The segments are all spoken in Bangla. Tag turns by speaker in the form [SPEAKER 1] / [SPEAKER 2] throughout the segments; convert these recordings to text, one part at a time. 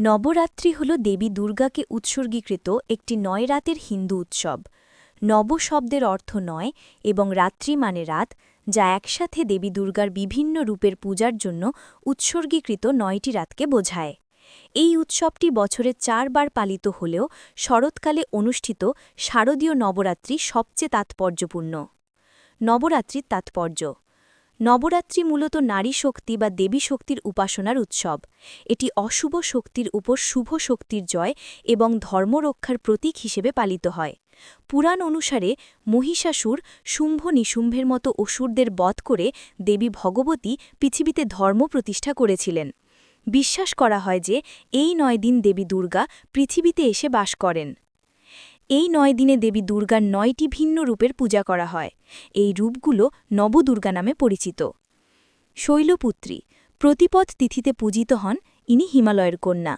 [SPEAKER 1] নবরাত্রি হল দেবী দুর্গাকে উৎসর্গীকৃত একটি নয় রাতের হিন্দু উৎসব। নব শব্দের অর্থ নয় এবং রাত্রি মানে রাত, যা একসাথে দেবী দুর্গার বিভিন্ন রূপের পূজার জন্য উৎসর্গীকৃত নয়টি রাতকে বোঝায়। এই উৎসবটি বছরে চারবার পালিত হলেও শরৎকালে অনুষ্ঠিত শারদীয় নবরাত্রি সবচেয়ে তাৎপর্যপূর্ণ। নবরাত্রির তাৎপর্য নবরাত্রি মূলত নারী শক্তি বা দেবী শক্তির উপাসনার উৎসব। এটি অশুভ শক্তির উপর শুভ শক্তির জয় এবং ধর্মরক্ষার প্রতীক হিসেবে পালিত হয়। পুরাণ অনুসারে মহিষাসুর শুম্ভ নিশুম্ভের মতো অসুরদের বধ করে দেবী ভগবতী পৃথিবীতে ধর্ম প্রতিষ্ঠা করেছিলেন। বিশ্বাস করা হয় যে এই নয় দিন দেবী দুর্গা পৃথিবীতে এসে বাস করেন। এই নয় দিনে দেবী দুর্গার নয়টি ভিন্ন রূপের পূজা করা হয়। এই রূপগুলো নবদুর্গা নামে পরিচিত। শৈলপুত্রী, প্রতিপদ তিথিতে পূজিত হন ইনি হিমালয়ের কন্যা।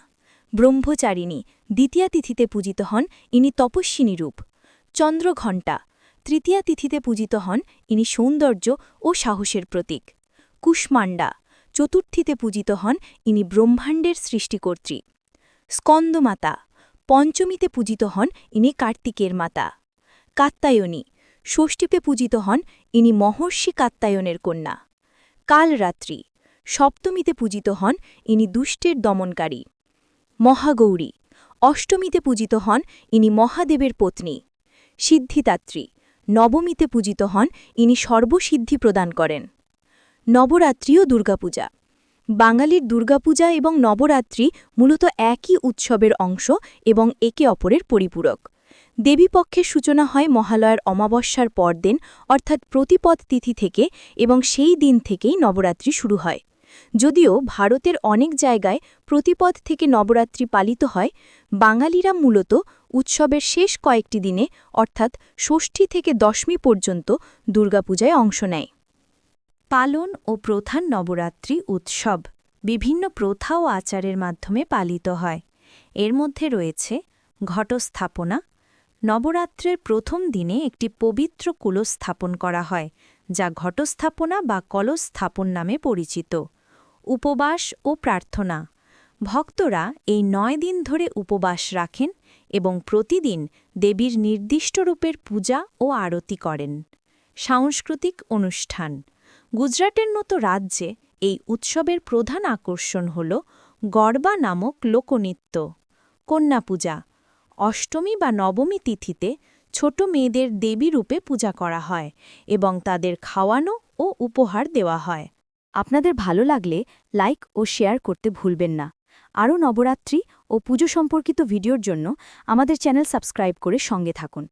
[SPEAKER 1] ব্রহ্মচারিণী, দ্বিতীয়া তিথিতে পূজিত হন ইনি তপস্বিনী রূপ। চন্দ্রঘণ্টা, তৃতীয়া তিথিতে পূজিত হন ইনি সৌন্দর্য ও সাহসের প্রতীক। কুষ্মাণ্ডা, চতুর্থীতে পূজিত হন ইনি ব্রহ্মাণ্ডের সৃষ্টিকর্ত্রী। স্কন্দমাতা পঞ্চমীতে পূজিত হন ইনি কার্তিকের মাতা। কাত্তায়নী। ষষ্ঠীতে পূজিত হন ইনি মহর্ষি কাত্তায়নের কন্যা। কালরাত্রি। সপ্তমীতে পূজিত হন ইনি দুষ্টের দমনকারী। মহাগৌরী। অষ্টমীতে পূজিত হন ইনি মহাদেবের পত্নী। সিদ্ধিদাত্রী। নবমীতে পূজিত হন ইনি সর্বসিদ্ধি প্রদান করেন। নবরাত্রি ও দুর্গাপূজা। বাঙালির দুর্গাপূজা এবং নবরাত্রি মূলত একই উৎসবের অংশ এবং একে অপরের পরিপূরক। দেবীপক্ষের সূচনা হয় মহালয়ার অমাবস্যার পরদিন, অর্থাৎ প্রতিপদ তিথি থেকে এবং সেই দিন থেকেই নবরাত্রি শুরু হয়। যদিও ভারতের অনেক জায়গায় প্রতিপদ থেকে নবরাত্রি পালিত হয়, বাঙালিরা মূলত উৎসবের শেষ কয়েকটি দিনে, অর্থাৎ ষষ্ঠী থেকে দশমী পর্যন্ত দুর্গাপূজায় অংশ নেয়। পালন ও প্রধান নবরাত্রি উৎসব বিভিন্ন প্রথা ও আচারের মাধ্যমে পালিত হয়। এর মধ্যে রয়েছে ঘটস্থাপনা। নবরাত্রের প্রথম দিনে একটি পবিত্র কুলস স্থাপন করা হয়, যা ঘটস্থাপনা বা কলস্থাপন নামে পরিচিত। উপবাস ও প্রার্থনা। ভক্তরা এই নয় দিন ধরে উপবাস রাখেন এবং প্রতিদিন দেবীর নির্দিষ্ট রূপের পূজা ও আরতি করেন। সাংস্কৃতিক অনুষ্ঠান। গুজরাটের মতো রাজ্যে এই উৎসবের প্রধান আকর্ষণ হল গরবা নামক লোকনৃত্য। কন্যা পূজা, অষ্টমী বা নবমী তিথিতে ছোট মেয়েদের দেবী রূপে পূজা করা হয় এবং তাদের খাওয়ানো ও উপহার দেওয়া হয়। আপনাদের ভালো লাগলে লাইক ও শেয়ার করতে ভুলবেন না। আরও নবরাত্রি ও পুজো সম্পর্কিত ভিডিওর জন্য আমাদের চ্যানেল সাবস্ক্রাইব করে সঙ্গে থাকুন।